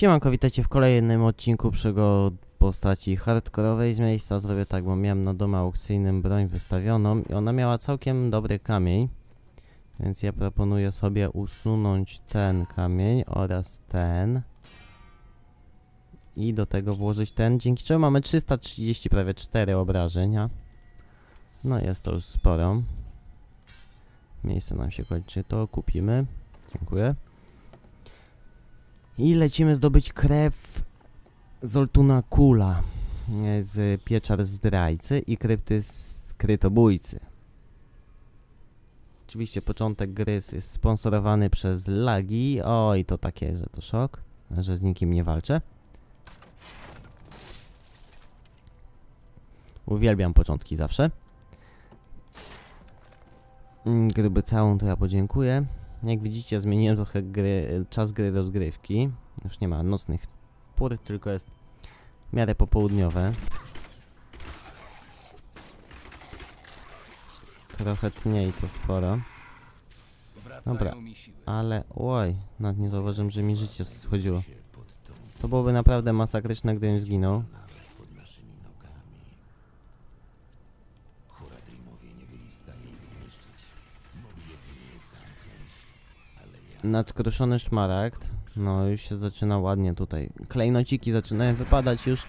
Siemanko, witajcie w kolejnym odcinku przygód postaci hardkorowej. Z miejsca zrobię tak, bo miałem na domu aukcyjnym broń wystawioną i ona miała całkiem dobry kamień. Więc ja proponuję sobie usunąć ten kamień oraz ten. I do tego włożyć ten, dzięki czemu mamy 330 prawie 4 obrażenia. No jest to już sporo. Miejsce nam się kończy, to kupimy. Dziękuję. I lecimy zdobyć krew Zoltuna Kula e, z pieczar zdrajcy i krypty skrytobójcy. Oczywiście początek gry jest sponsorowany przez lagi. Oj, to takie, że to szok, że z nikim nie walczę. Uwielbiam początki zawsze. Mm, Gdyby całą to ja podziękuję. Jak widzicie, zmieniłem trochę gry, czas gry rozgrywki. Już nie ma nocnych pór, tylko jest w miarę popołudniowe. Trochę tniej to sporo, Dobra. ale oj, nawet nie zauważyłem, że mi życie schodziło. To byłoby naprawdę masakryczne, gdybym zginął. Nadkruszony szmaragd. No, już się zaczyna ładnie tutaj. Klejnociki zaczynają wypadać już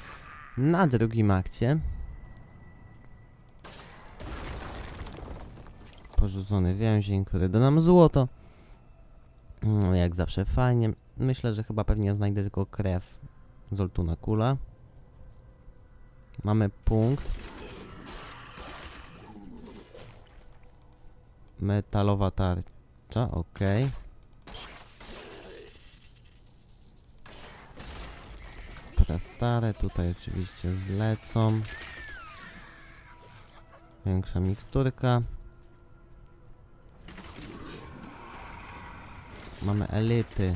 na drugim akcie. Porzucony więzień, który da nam złoto. No, jak zawsze fajnie. Myślę, że chyba pewnie znajdę tylko krew Zoltuna Kula. Mamy punkt. Metalowa tarcza, okej. Stare, tutaj oczywiście zlecą. Większa miksturka. Mamy elity.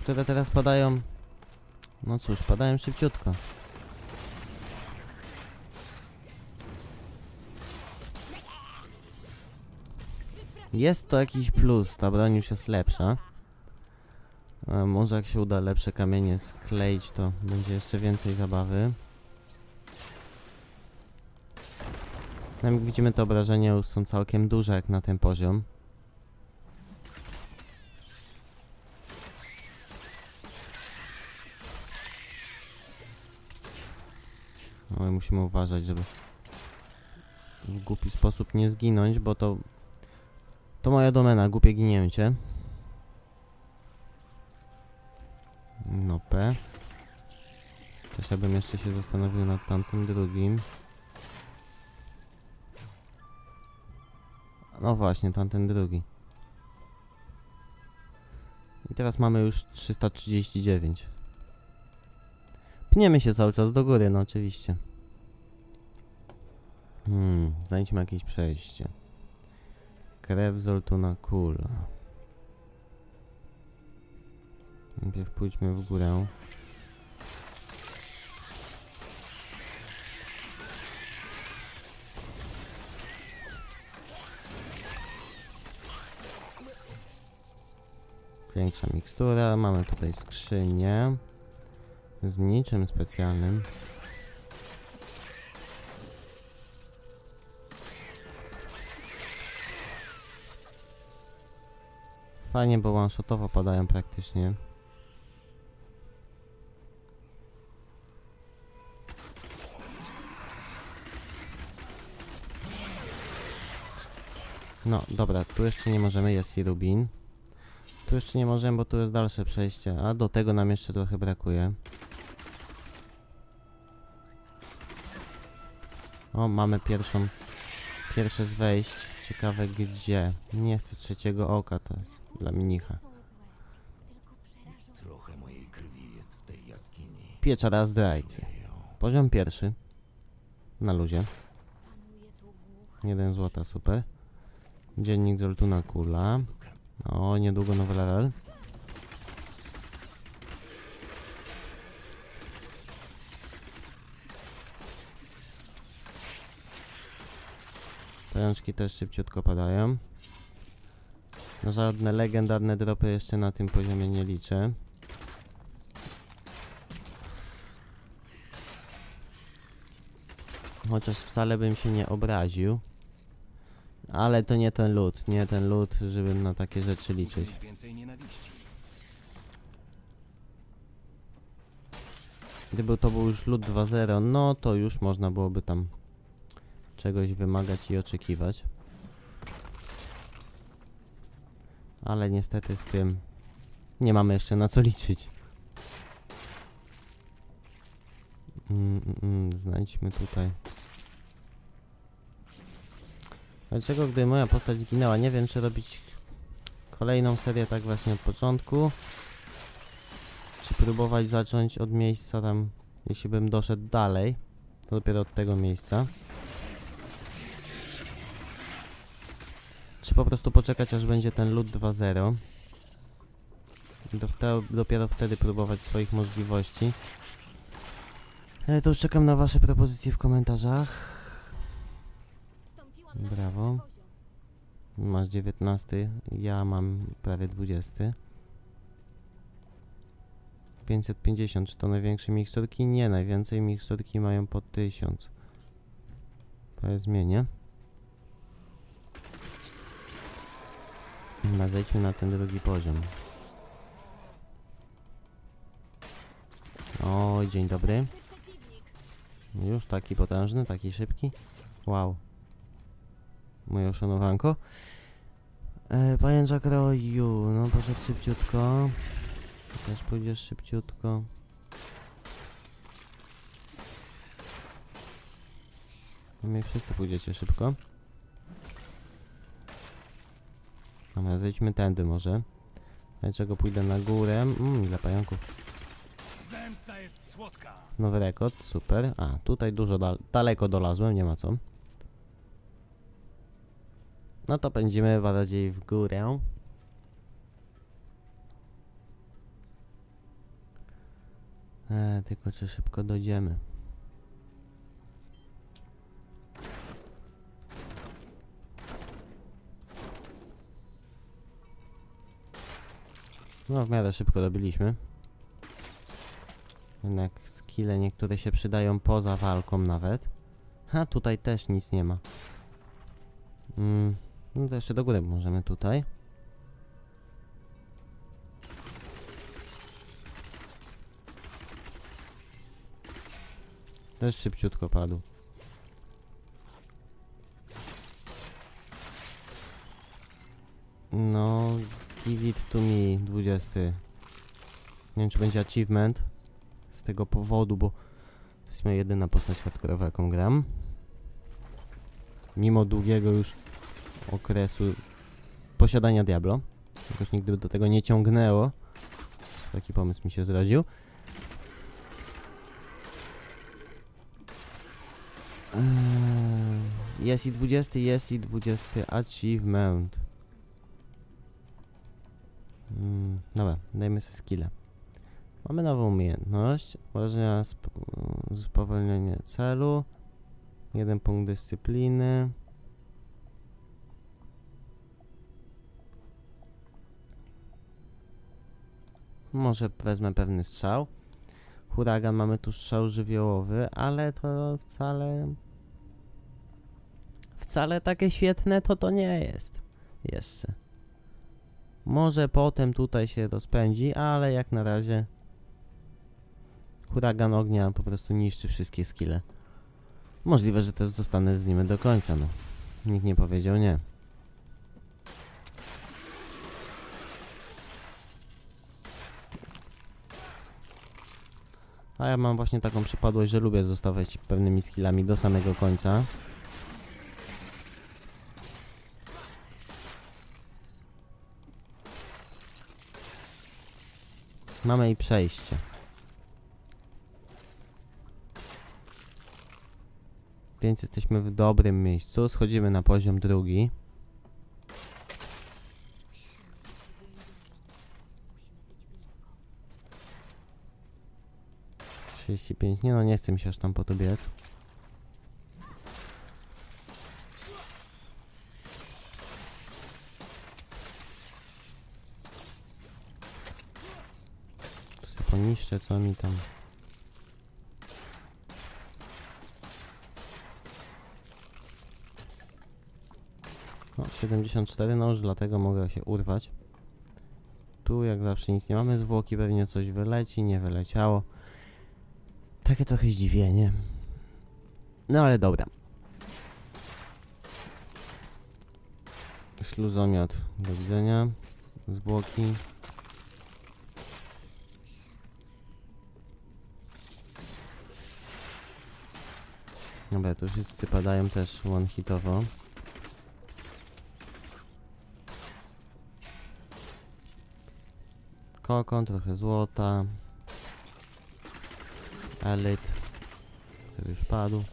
Które teraz padają... No cóż, padają szybciutko. Jest to jakiś plus, ta broń już jest lepsza. A może jak się uda lepsze kamienie skleić, to będzie jeszcze więcej zabawy. No jak widzimy, te obrażenia już są całkiem duże jak na ten poziom. No i musimy uważać, żeby w głupi sposób nie zginąć, bo to to moja domena, głupie ginięcie. No P. Też ja bym jeszcze się zastanowił nad tamtym drugim. No właśnie, tamten drugi. I teraz mamy już 339. Pniemy się cały czas do góry, no oczywiście. Hmm, znajdźmy jakieś przejście. Krew Zoltuna Kula. Najpierw pójdźmy w górę. Większa mikstura. Mamy tutaj skrzynię. Z niczym specjalnym. Fajnie, bo one-shotowo padają praktycznie. No, dobra, tu jeszcze nie możemy, jest i Rubin. Tu jeszcze nie możemy, bo tu jest dalsze przejście, a do tego nam jeszcze trochę brakuje. O, mamy pierwszą, pierwsze z wejść. Ciekawe gdzie. Nie chcę trzeciego oka, to jest dla mnicha. Trochę mojej krwi jest w tej jaskini. Pieczara zdrajcy. Poziom pierwszy. Na luzie. Jeden złota, super. Dziennik Zoltuna Kula. O, niedługo nowy level. Pajączki też szybciutko padają. No żadne legendarne dropy jeszcze na tym poziomie nie liczę. Chociaż wcale bym się nie obraził. Ale to nie ten lód, nie ten lód, żeby na takie rzeczy liczyć. Gdyby to był już lód 2.0, no to już można byłoby tam czegoś wymagać i oczekiwać. Ale niestety z tym nie mamy jeszcze na co liczyć. Mm, mm, mm, znajdźmy tutaj. Dlaczego gdy moja postać zginęła? Nie wiem czy robić kolejną serię tak właśnie od początku. Czy próbować zacząć od miejsca tam, jeśli bym doszedł dalej, to dopiero od tego miejsca. Czy po prostu poczekać aż będzie ten loot 2.0. I do, wte- dopiero wtedy próbować swoich możliwości. E, to już czekam na wasze propozycje w komentarzach. Brawo. Masz 19, ja mam prawie 20. 550, czy to największe miksturki? Nie, najwięcej miksturki mają po 1000. To jest zmienię. Dobra, zejdźmy na ten drugi poziom. Oj, dzień dobry. Już taki potężny, taki szybki. Wow. Moje uszanowanko. E, pajęcza kroju, no poszedł szybciutko. Też pójdziesz szybciutko. No my wszyscy pójdziecie szybko. Dobra, zejdźmy tędy może. Dlaczego pójdę na górę? Mmm, ile pająków. Zemsta jest słodka. Nowy rekord, super. A, tutaj dużo dal daleko dolazłem, nie ma co. No to pędzimy bardziej w górę. E, tylko czy szybko dojdziemy? No, w miarę szybko dobiliśmy. Jednak skille niektóre się przydają poza walką nawet. Ha, tutaj też nic nie ma. Mm, no to jeszcze do góry możemy tutaj. Też szybciutko padł. No, give it to me, 20. Nie wiem, czy będzie achievement z tego powodu, bo to jest moja jedyna postać hardkorowa, jaką gram. Mimo długiego już okresu posiadania Diablo. Jakoś nigdy do tego nie ciągnęło. Taki pomysł mi się zrodził. Eee, Jest i 20, jest i 20 achievement. Mm, dobra, dajmy sobie skillę. Mamy nową umiejętność. Uważania sp spowolnienie celu. Jeden punkt dyscypliny. Może wezmę pewny strzał. Huragan mamy tu strzał żywiołowy, ale to wcale... Wcale takie świetne to to nie jest. Jeszcze. Może potem tutaj się rozpędzi, ale jak na razie huragan ognia po prostu niszczy wszystkie skille. Możliwe, że też zostanę z nim do końca, no. Nikt nie powiedział nie. A ja mam właśnie taką przypadłość, że lubię zostawać pewnymi skillami do samego końca. Mamy i przejście. Więc jesteśmy w dobrym miejscu. Schodzimy na poziom drugi. 35. Nie no, nie chcę mi się aż tam po to biec. Tu sobie poniszczę, co mi tam... No, 74, no już dlatego mogę się urwać. Tu jak zawsze nic nie mamy, zwłoki pewnie coś wyleci, nie wyleciało. Takie trochę zdziwienie. No ale dobra. Śluzomiot, do widzenia. Zwłoki. Dobra, tu wszyscy padają też one-hitowo. Kokon, trochę złota. Elit. Który już padł.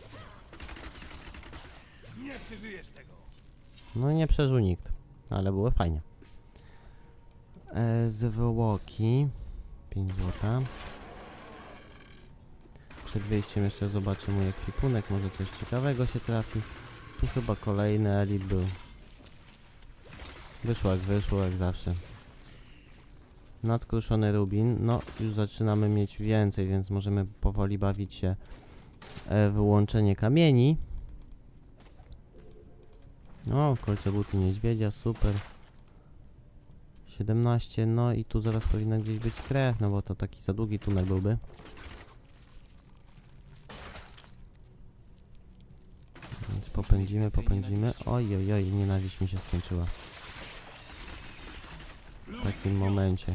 Nie przeżyjesz tego. No nie przeżył nikt, ale było fajnie. E, zwłoki. 5 złota. Przed wyjściem jeszcze zobaczę mój ekwipunek, może coś ciekawego się trafi. Tu chyba kolejny elit był. Wyszło jak wyszło, jak zawsze. Nadkruszony rubin. No, już zaczynamy mieć więcej, więc możemy powoli bawić się e, w łączenie kamieni. O, kolce buty niedźwiedzia, super. 17, no i tu zaraz powinna gdzieś być krew, no bo to taki za długi tunel byłby. Więc popędzimy, popędzimy. Oj, oj, oj, nienawiść mi się skończyła. W takim momencie.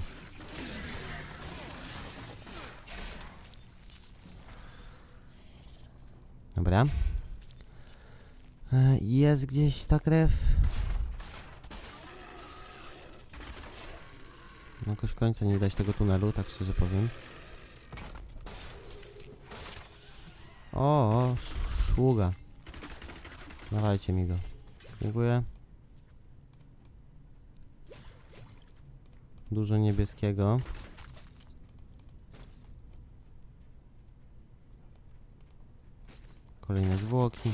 Dobra. E, Jest gdzieś ta krew. Jakoś końca nie dać tego tunelu, tak szczerze powiem. O, o sz- szługa. Dawajcie mi go. Dziękuję. Dużo niebieskiego. Kolejne zwłoki.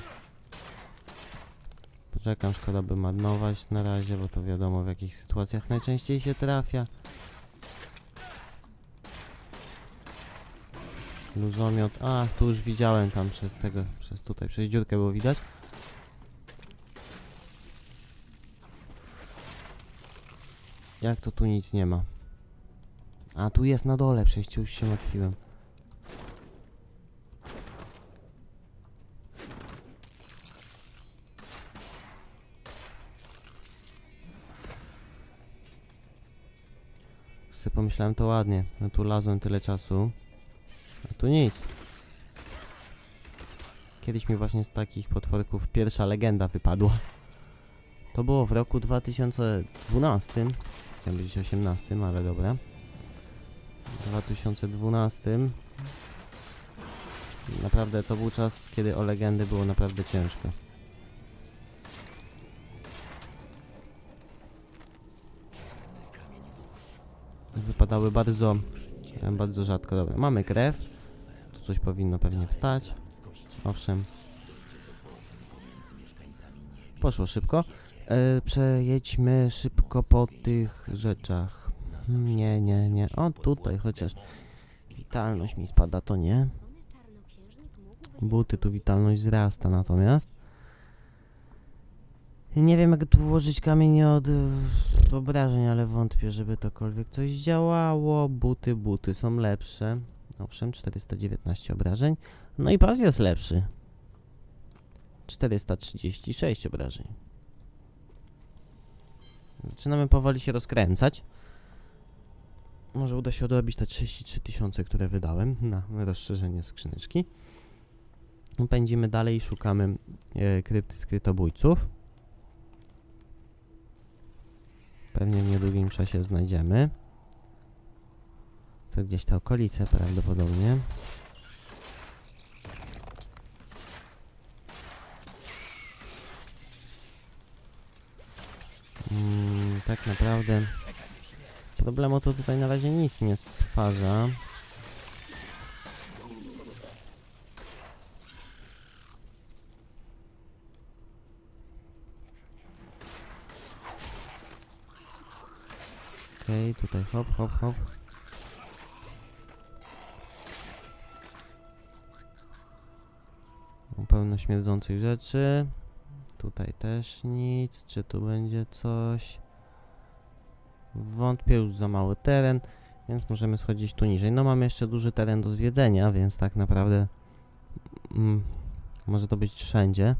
Poczekam, szkoda by marnować na razie, bo to wiadomo w jakich sytuacjach najczęściej się trafia. Luzomiot. A, tu już widziałem tam przez tego, przez tutaj, przez dziurkę było widać. Jak to tu nic nie ma? A, tu jest na dole przejście, już się martwiłem. sobie pomyślałem to ładnie. No tu lazłem tyle czasu. A tu nic. Kiedyś mi właśnie z takich potworków pierwsza legenda wypadła. To było w roku 2012. Chciałem powiedzieć 18, ale dobra. W 2012. Naprawdę to był czas, kiedy o legendy było naprawdę ciężko. wypadały bardzo, e, bardzo rzadko. Dobra, mamy krew. Tu coś powinno pewnie wstać. Owszem. Poszło szybko. E, przejedźmy szybko po tych rzeczach. Nie, nie, nie. O, tutaj chociaż witalność mi spada, to nie. Buty, tu witalność wzrasta natomiast. Nie wiem jak tu włożyć kamień od y, obrażeń, ale wątpię, żeby tokolwiek coś działało. Buty, buty są lepsze. Owszem, 419 obrażeń. No i pas jest lepszy. 436 obrażeń. Zaczynamy powoli się rozkręcać. Może uda się odrobić te 33 tysiące, które wydałem na rozszerzenie skrzyneczki. Pędzimy dalej i szukamy e, krypty skrytobójców. Pewnie w niedługim czasie znajdziemy. To gdzieś te okolice prawdopodobnie. tak naprawdę problemu to tutaj na razie nic nie stwarza. Okej, okay, tutaj hop, hop, hop. Pełno śmierdzących rzeczy. Tutaj też nic. Czy tu będzie coś? Wątpię, już za mały teren, więc możemy schodzić tu niżej. No mamy jeszcze duży teren do zwiedzenia, więc tak naprawdę mm, może to być wszędzie.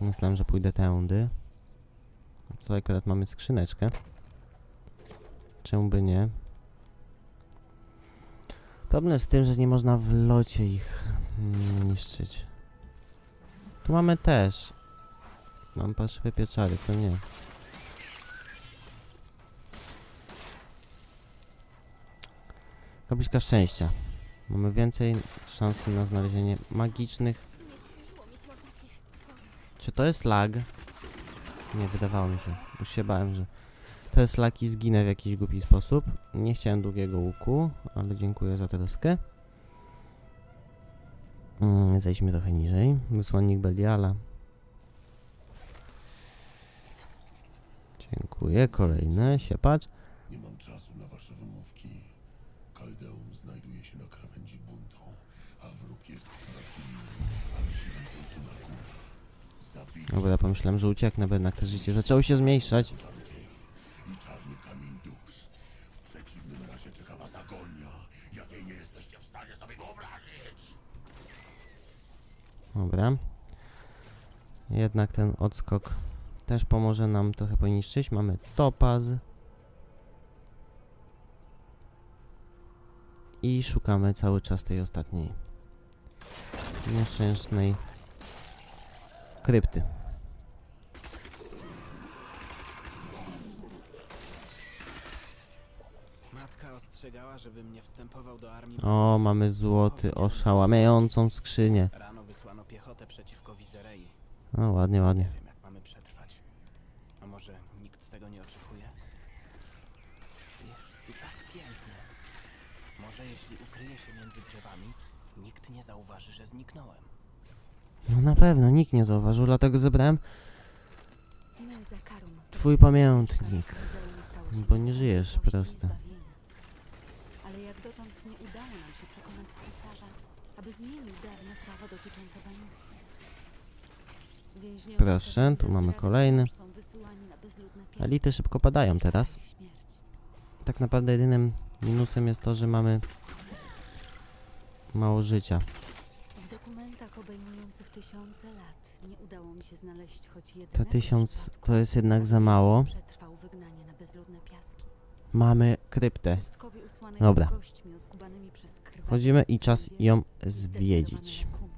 Myślałem, że pójdę tędy. Tutaj akurat mamy skrzyneczkę. Czemu by nie? Problem z tym, że nie można w locie ich mm, niszczyć. Tu mamy też. Mam parszywe pieczary, to nie. Kapliczka szczęścia. Mamy więcej szansy na znalezienie magicznych. Czy to jest lag? Nie, wydawało mi się. Już się bałem, że to jest lag i zginę w jakiś głupi sposób. Nie chciałem długiego łuku, ale dziękuję za troskę. Mm, zejdźmy trochę niżej. Wysłannik Beliala. Dziękuję. Kolejne. Siepacz. Nie mam czasu na wasze wymówki. Kaldeum znajduje się na krawędzi buntu, a wróg jest coraz ale siłą Dobra, pomyślałem, że ucieknę, bo jednak to życie zaczęło się zmniejszać. Dobra. Jednak ten odskok też pomoże nam trochę poniszczyć. Mamy topaz. I szukamy cały czas tej ostatniej nieszczęsnej krypty. Matka ostrzegała, żebym nie wstępował do armii. O, mamy złoty, oszałamiającą skrzynię. Piechotę przeciwko Wizerei. O, ładnie, Nie ładnie. wiem, jak mamy przetrwać. A może nikt tego nie oczekuje? Jest tu tak pięknie. Może jeśli ukryję się między drzewami, nikt nie zauważy, że zniknąłem. No na pewno, nikt nie zauważył, dlatego zebrałem twój pamiętnik. Bo nie żyjesz, proste. zbawienia. Ale jak dotąd nie udało nam się przekonać cesarza, aby zmienił dawne prawo dotyczące. Więźniowie Proszę, tu mamy kolejny. wciąż są wysyłani na bezludne piaski. Elity szybko padają teraz. Śmierć. Tak naprawdę jedynym minusem jest to, że mamy mało życia. W dokumentach obejmujących tysiące lat nie udało mi się znaleźć choć jednego Te tysiąc przypadku, to jest jednak za mało. Przetrwał wygnanie na bezludne piaski. Mamy kryptę. Pustkowie usłanej Dobra. gośćmi oskubanymi przez krwawe Wchodzimy i czas ją zwiedzić. zdecydowane kum.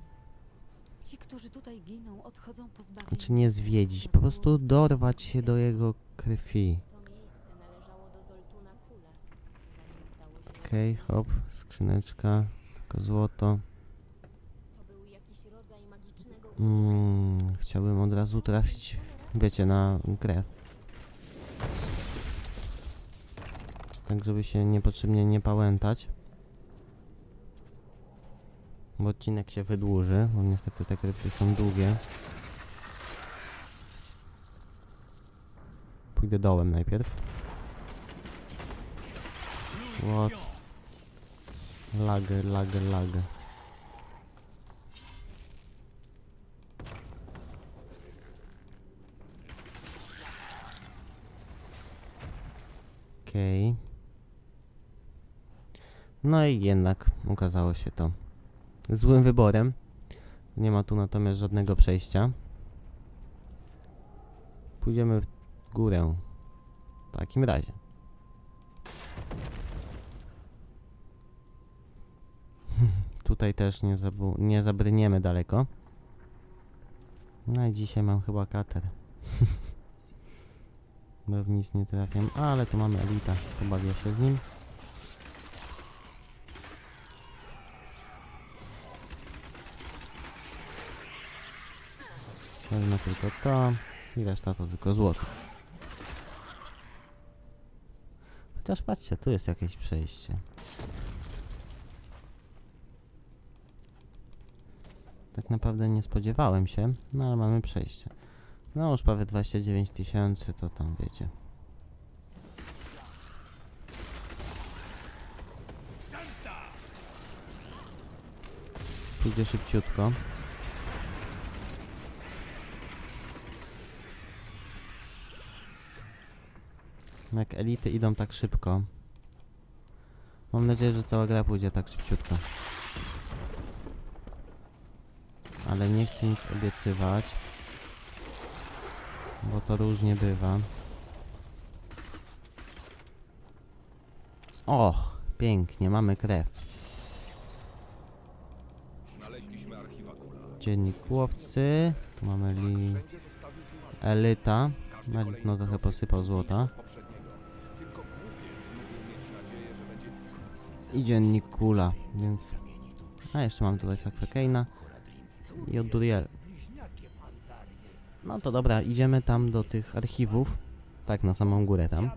Ci, którzy tutaj giną, odchodzą pozbawieni. Znaczy nie zwiedzić, po prostu dorwać się do jego krwi. Okej, hop, skrzyneczka, tylko złoto. Mm, chciałbym od razu trafić, wiecie, na grę. Tak, żeby się niepotrzebnie nie pałętać. Bo odcinek się wydłuży, bo niestety te krypty są długie. Pójdę dołem najpierw. What? Lag, lag, lag. Okej. No i jednak okazało się to złym wyborem. Nie ma tu natomiast żadnego przejścia. Pójdziemy w górę. W takim razie. Tutaj też nie, nie zabrniemy daleko. No i dzisiaj mam chyba kater. Bo w nic nie trafiam, ale tu mamy elita. Pobawię się z nim. Wezmę tylko to i reszta to tylko złoto. Chociaż patrzcie, tu jest jakieś przejście. Tak naprawdę nie spodziewałem się, no ale mamy przejście. No już prawie 29 tysięcy, to tam wiecie. Pójdzie szybciutko. Jak elity idą tak szybko. Mam nadzieję, że cała gra pójdzie tak szybciutko. Ale nie chcę nic obiecywać. Bo to różnie bywa. Och, pięknie, mamy krew. Dziennik łowcy. Tu mamy li... Elita. Elit no trochę posypał złota. I dziennik kula, więc... A jeszcze mam tutaj Sakwę Keina i od. No to dobra, idziemy tam do tych archiwów. Tak, na samą górę tam.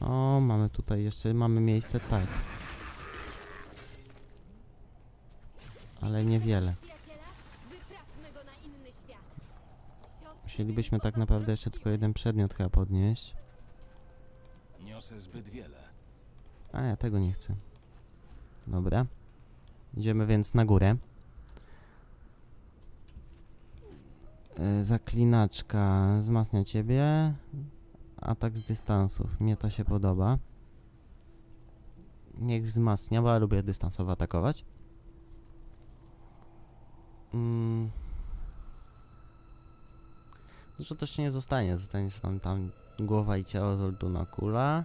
O, mamy tutaj jeszcze, mamy miejsce, tak. Ale niewiele. Musielibyśmy tak naprawdę jeszcze tylko jeden przedmiot chyba podnieść. Niosę zbyt wiele. A ja tego nie chcę. Dobra. Idziemy więc na górę. E, zaklinaczka wzmacnia ciebie. Atak z dystansów. Mnie to się podoba. Niech wzmacnia, bo ja lubię dystansowo atakować. Mm. Dużo też ci nie zostanie. Zostanie się tam, tam głowa i ciało Zolduna Kula.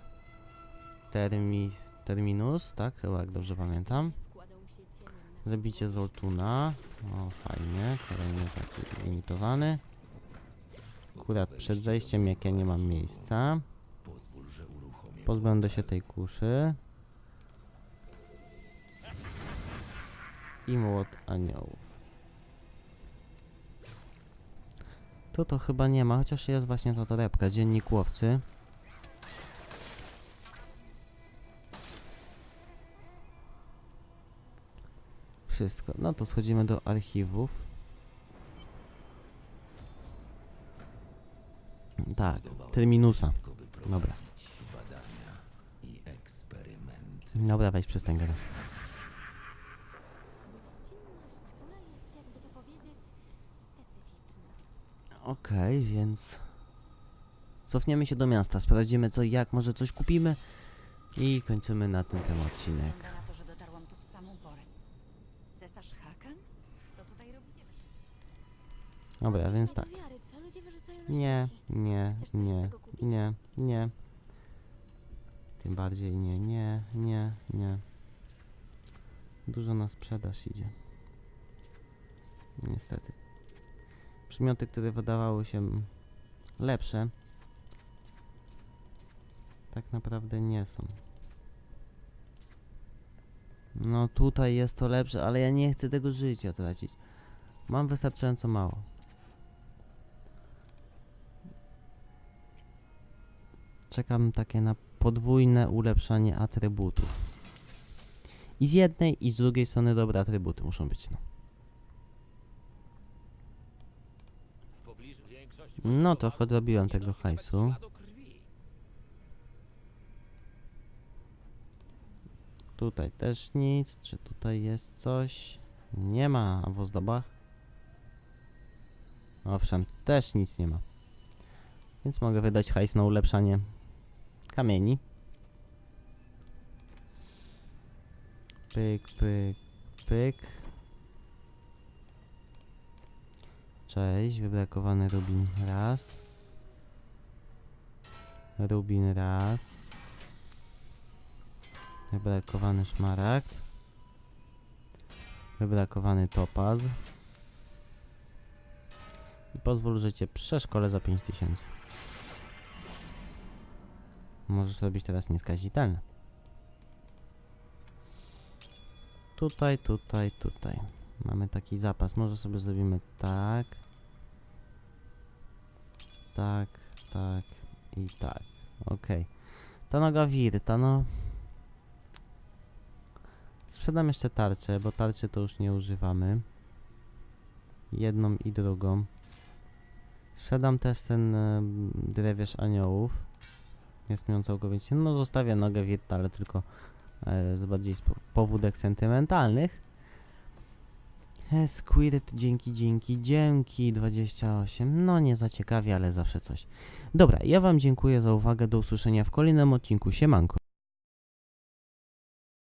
Termis, terminus, tak? Chyba jak dobrze pamiętam. się Zabicie Zoltuna. O, fajnie. Kolejny taki limitowany. Akurat przed zejściem, jak ja nie mam miejsca. Że Pozbędę się tej kuszy. I młot aniołów. Tu to chyba nie ma, chociaż jest właśnie ta torebka. Dziennik łowcy. Wszystko. No to schodzimy do archiwów. Tak, terminusa. Dobra. Dobra, weź przestań gadać. gościnność kula jest, jakby to powiedzieć, Okej, więc cofniemy się do miasta, sprawdzimy co i jak, może coś kupimy i kończymy na tym ten odcinek. Wygląda na to, że dotarłam tu w samą porę. Cesarz Hakan? Co tutaj robicie? Dobra, więc tak. Nie, nie, nie, nie, nie. Tym bardziej nie, nie, nie, nie. Dużo na sprzedaż idzie. Niestety. Przedmioty, które wydawały się lepsze, tak naprawdę nie są. No tutaj jest to lepsze, ale ja nie chcę tego życia tracić. Mam wystarczająco mało. Czekam takie na podwójne ulepszanie atrybutów. I z jednej i z drugiej strony dobre atrybuty muszą być, no. No to odrobiłem tego hajsu. Tutaj też nic. Czy tutaj jest coś? Nie ma. W ozdobach? Owszem, też nic nie ma. Więc mogę wydać hajs na ulepszanie kamieni. Pyk, pyk, pyk. Cześć, wybrakowany rubin raz. Rubin raz. Wybrakowany szmaragd. Wybrakowany topaz. I pozwól, że cię przeszkolę za 5000. Możesz robić teraz nieskazitelne. Tutaj, tutaj, tutaj. Mamy taki zapas. Może sobie zrobimy tak. Tak, tak i tak. Okej. Ta noga wirta, no. Sprzedam jeszcze tarczę, bo tarczy to już nie używamy. jedną i drugą. Sprzedam też ten e, drewierz aniołów. Jest mi on całkowicie. No, zostawię nogę Wirta, ale tylko e, z bardziej z po- powódek sentymentalnych. E, Squirt, dzięki, dzięki, dzięki. 28. No, nie za ciekawie, ale zawsze coś. Dobra, ja Wam dziękuję za uwagę. Do usłyszenia w kolejnym odcinku. Siemanko.